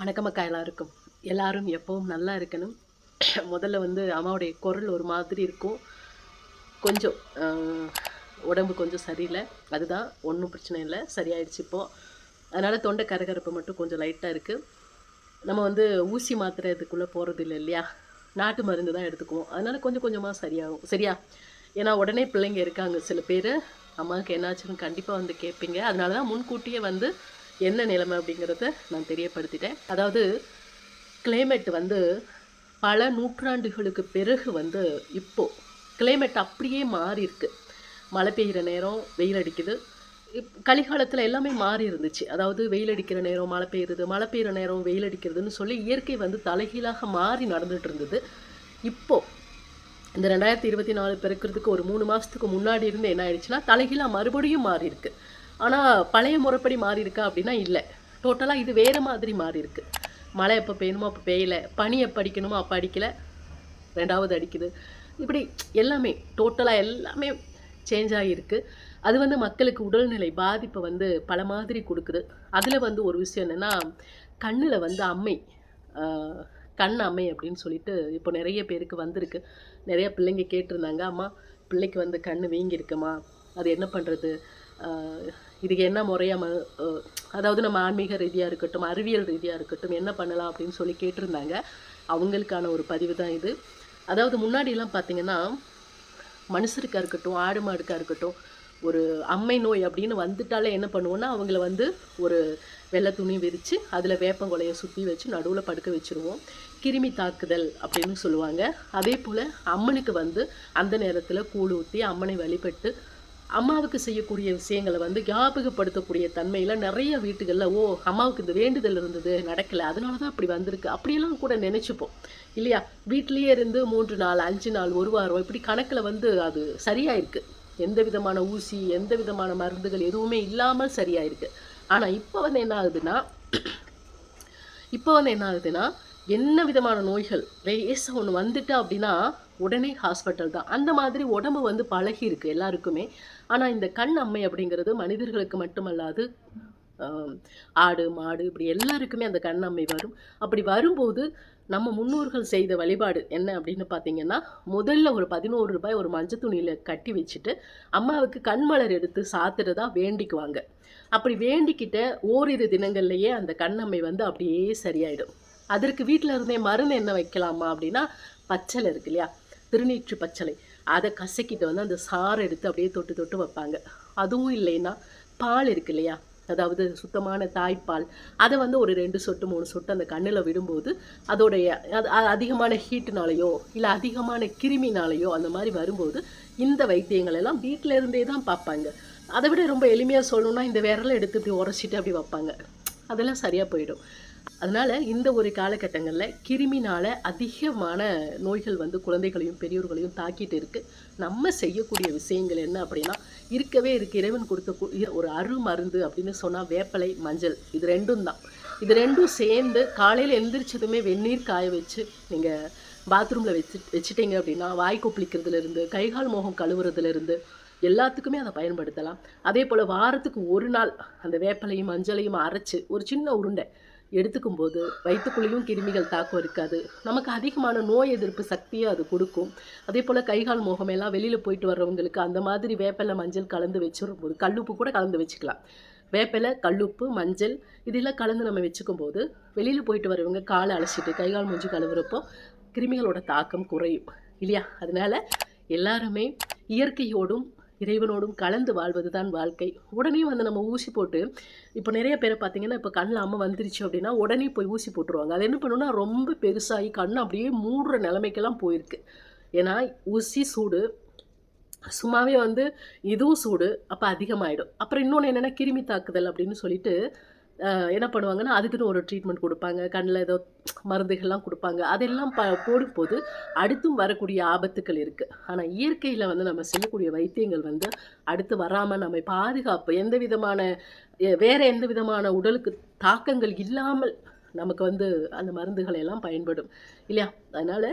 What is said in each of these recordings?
வணக்கம் அக்கா எல்லாருக்கும். எல்லாரும் எப்பவும் நல்லா இருக்கணும். முதல்ல வந்து அம்மாவுடைய குரல் ஒரு மாதிரி இருக்கும். கொஞ்சம் உடம்பு கொஞ்சம் சரியில்லை. அதுதான் ஒன்றும் பிரச்சனை இல்லை. சரியாயிடுச்சு இப்போது அதனால் தொண்டை கரகரப்பு மட்டும் கொஞ்சம் லைட்டாக இருக்குது நம்ம வந்து ஊசி மாத்திரை இதுக்குள்ளே போகிறது இல்லை இல்லையா? நாட்டு மருந்து தான் எடுத்துக்குவோம். அதனால் கொஞ்சம் கொஞ்சமாக சரியாகும். சரியா? ஏன்னா உடனே பிள்ளைங்க இருக்காங்க சில பேர். அம்மாவுக்கு என்னாச்சுன்னு கண்டிப்பாக வந்து கேட்பீங்க. அதனால தான் முன்கூட்டியே வந்து என்ன நிலைமை அப்படிங்கிறத நான் தெரியப்படுத்திட்டேன். அதாவது கிளைமேட் வந்து பல நூற்றாண்டுகளுக்கு பிறகு வந்து இப்போது கிளைமேட் அப்படியே மாறி இருக்கு மழை பெய்கிற நேரம் வெயில் அடிக்குது. இப் கலிகாலத்தில் எல்லாமே மாறி இருந்துச்சு. அதாவது வெயில் அடிக்கிற நேரம் மழை பெய்யுறது மழை பெய்கிற நேரம் வெயில் அடிக்கிறதுன்னு சொல்லி இயற்கை வந்து தலைகீழாக மாறி நடந்துட்டு இருந்தது. இப்போது இந்த ரெண்டாயிரத்தி இருபத்தி நாலு பிறக்கிறதுக்கு ஒரு மூணு மாதத்துக்கு முன்னாடி இருந்து என்ன ஆயிடுச்சுன்னா தலைகீழாக மறுபடியும் மாறி இருக்குது ஆனால் பழைய முறைப்படி மாறி இருக்கா அப்படின்னா இல்லை. டோட்டலாக இது வேறு மாதிரி மாறி இருக்கு மழை எப்போ பெய்யணுமோ அப்போ பெய்யல. பனி எப்போ அடிக்கணுமோ அப்போ அடிக்கலை. ரெண்டாவது அடிக்குது. இப்படி எல்லாமே டோட்டலாக எல்லாமே சேஞ்ச் ஆகியிருக்கு. அது வந்து மக்களுக்கு உடல்நிலை பாதிப்பை வந்து பல மாதிரி கொடுக்குது. அதில் வந்து ஒரு விஷயம் என்னென்னா கண்ணில் வந்து அம்மை கண் அம்மை அப்படின்னு சொல்லிட்டு இப்போ நிறைய பேருக்கு வந்திருக்கு. நிறைய பிள்ளைங்க கேட்டிருந்தாங்க அம்மா பிள்ளைக்கு வந்து கண் வீங்கியிருக்குமா? அது என்ன பண்ணுறது இதுக்கு என்ன முறையாக ம அதாவது நம்ம ஆன்மீக ரீதியாக இருக்கட்டும் அறிவியல் ரீதியாக இருக்கட்டும் என்ன பண்ணலாம் அப்படின்னு சொல்லி கேட்டிருந்தாங்க. அவங்களுக்கான ஒரு பதிவு தான் இது. அதாவது முன்னாடிலாம் பார்த்தீங்கன்னா மனுஷருக்காக இருக்கட்டும் ஆடு மாடுக்காக இருக்கட்டும் ஒரு அம்மை நோய் அப்படின்னு வந்துட்டாலே என்ன பண்ணுவோம்னா அவங்கள வந்து ஒரு வெள்ளை துணி விரித்து அதில் வேப்பங்கொலையை சுற்றி வச்சு நடுவில் படுக்க வச்சுருவோம். கிருமி தாக்குதல் அப்படின்னு சொல்லுவாங்க. அதே போல் அம்மனுக்கு வந்து அந்த நேரத்தில் கூழ் ஊற்றி அம்மனை வழிபட்டு அம்மாவுக்கு செய்யக்கூடிய விஷயங்களை வந்து ஞாபகப்படுத்தக்கூடிய தன்மையில் நிறைய வீட்டுகளில் ஓ அம்மாவுக்கு இந்த வேண்டுதல் இருந்தது நடக்கலை அதனால தான் அப்படி வந்திருக்கு. அப்படியெல்லாம் கூட நினச்சிப்போம். இல்லையா? வீட்டிலேயே இருந்து மூன்று நாள் அஞ்சு நாள் ஒரு வாரம் இப்படி கணக்கில் வந்து அது சரியாயிருக்கு. எந்த விதமான ஊசி எந்த விதமான மருந்துகள் எதுவுமே இல்லாமல் சரியாயிருக்கு. ஆனால் இப்போ வந்து என்ன ஆகுதுன்னா இப்போ வந்து என்ன ஆகுதுன்னா என்ன விதமான நோய்கள் லேசாக ஒன்று வந்துட்டு அப்படின்னா உடனே ஹாஸ்பிட்டல் தான். அந்த மாதிரி உடம்பு வந்து பழகி இருக்கு எல்லாருக்குமே. ஆனால் இந்த கண் அம்மை அப்படிங்கிறது மனிதர்களுக்கு மட்டுமல்லாது ஆடு மாடு இப்படி எல்லாருக்குமே அந்த கண் அம்மை வரும். அப்படி வரும்போது நம்ம முன்னோர்கள் செய்த வழிபாடு என்ன அப்படின்னு பார்த்தீங்கன்னா முதல்ல ஒரு பதினோரு ரூபாய் ஒரு மஞ்சள் துணியில் கட்டி வச்சுட்டு அம்மாவுக்கு கண்மலர் எடுத்து சாத்துறதா வேண்டிக்குவாங்க. அப்படி வேண்டிக்கிட்ட ஓரிரு தினங்கள்லேயே அந்த கண்ணம்மை வந்து அப்படியே சரியாயிடும். அதற்கு வீட்டில் இருந்தே மருந்து என்ன வைக்கலாமா அப்படின்னா பச்சல் இருக்கு இல்லையா? திருநீற்று பச்சளை அதை கசக்கிட்டு வந்து அந்த சாறை எடுத்து அப்படியே தொட்டு தொட்டு வைப்பாங்க. அதுவும் இல்லைன்னா பால் இருக்கு இல்லையா? அதாவது சுத்தமான தாய்ப்பால். அதை வந்து ஒரு ரெண்டு சொட்டு மூணு சொட்டு அந்த கண்ணில் விடும்போது அதோடைய அது அது அதிகமான ஹீட்டுனாலேயோ இல்லை அதிகமான கிருமினாலேயோ அந்த மாதிரி வரும்போது இந்த வைத்தியங்கள் எல்லாம் வீட்டில் இருந்தே தான் பார்ப்பாங்க. அதை விட ரொம்ப எளிமையாக சொல்லணும்னா இந்த விரலை எடுத்து இப்படி உரைச்சிட்டு அப்படி வைப்பாங்க. அதெல்லாம் சரியாக போயிடும். அதனால இந்த ஒரு காலகட்டங்களில் கிருமினால் அதிகமான நோய்கள் வந்து குழந்தைகளையும் பெரியோர்களையும் தாக்கிட்டு இருக்கு. நம்ம செய்யக்கூடிய விஷயங்கள் என்ன அப்படின்னா இருக்கவே இருக்கு. இறைவன் கொடுத்த இ- ஒரு அரு மருந்து அப்படின்னு சொன்னால் வேப்பலை மஞ்சள். இது ரெண்டும் தான். இது ரெண்டும் சேர்ந்து காலையில் எந்திரிச்சதுமே வெந்நீர் காய வச்சு நீங்கள் பாத்ரூமில் வச்சு வச்சுட்டீங்க அப்படின்னா வாய் கொப்பளிக்கிறதுலேருந்து கைகால் முகம் கழுவுறதுல இருந்து எல்லாத்துக்குமே அதை பயன்படுத்தலாம். அதே போல் வாரத்துக்கு ஒரு நாள் அந்த வேப்பலையும் மஞ்சளையும் அரைச்சு ஒரு சின்ன உருண்டை எடுத்துக்கும் போது வயிற்றுக்குள்ளேயும் கிருமிகள் தாக்கம் இருக்காது. நமக்கு அதிகமான நோய் எதிர்ப்பு சக்தியை அது கொடுக்கும். அதே போல் கைகால் முகம் எல்லாம் வெளியில் போயிட்டு வர்றவங்களுக்கு அந்த மாதிரி வேப்பிலை மஞ்சள் கலந்து வச்சிரும் போது கல்லுப்பு கூட கலந்து வச்சுக்கலாம். வேப்பிலை கல்லுப்பு மஞ்சள் இதெல்லாம் கலந்து நம்ம வச்சுக்கும் போது வெளியில் போயிட்டு வரவங்க காலை அழைச்சிட்டு கைகால் மூஞ்சி கழுவுறப்போ கிருமிகளோட தாக்கம் குறையும். இல்லையா? அதனால எல்லாருமே இயற்கையோடும் இறைவனோடும் கலந்து வாழ்வது தான் வாழ்க்கை. உடனே வந்து நம்ம ஊசி போட்டு இப்போ நிறைய பேரை பார்த்தீங்கன்னா இப்போ கண்ணில் அம்மா வந்துருச்சு அப்படின்னா உடனே போய் ஊசி போட்டுருவாங்க. அது என்ன பண்ணுன்னா ரொம்ப பெருசாகி கண் அப்படியே மூடுற நிலைமைக்கெல்லாம் போயிருக்கு. ஏன்னா ஊசி சூடு சும்மாவே வந்து இதுவும் சூடு அப்போ அதிகமாகிடும் அப்புறம் இன்னொன்று என்னென்னா கிருமி தாக்குதல் அப்படின்னு சொல்லிட்டு என்ன பண்ணுவாங்கன்னா அதுக்குன்னு ஒரு ட்ரீட்மெண்ட் கொடுப்பாங்க. கண்ணில் ஏதோ மருந்துகள்லாம் கொடுப்பாங்க. அதெல்லாம் ப போடும்போது அடுத்தும் வரக்கூடிய ஆபத்துக்கள் இருக்குது ஆனால் இயற்கையில் வந்து நம்ம செய்யக்கூடிய வைத்தியங்கள் வந்து அடுத்து வராமல் நம்மை பாதுகாப்பு எந்த விதமான வேறு எந்த விதமான உடலுக்கு தாக்கங்கள் இல்லாமல் நமக்கு வந்து அந்த மருந்துகளை எல்லாம் பயன்படும். இல்லையா? அதனால்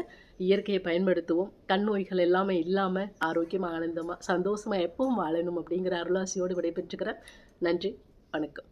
இயற்கையை பயன்படுத்துவோம். கண் நோய்கள் எல்லாமே இல்லாமல் ஆரோக்கியமாக ஆனந்தமாக சந்தோஷமாக எப்பவும் வாழணும் அப்படிங்கிற அருளாசியோடு விடைபெற்றுக்கிறேன். நன்றி. வணக்கம்.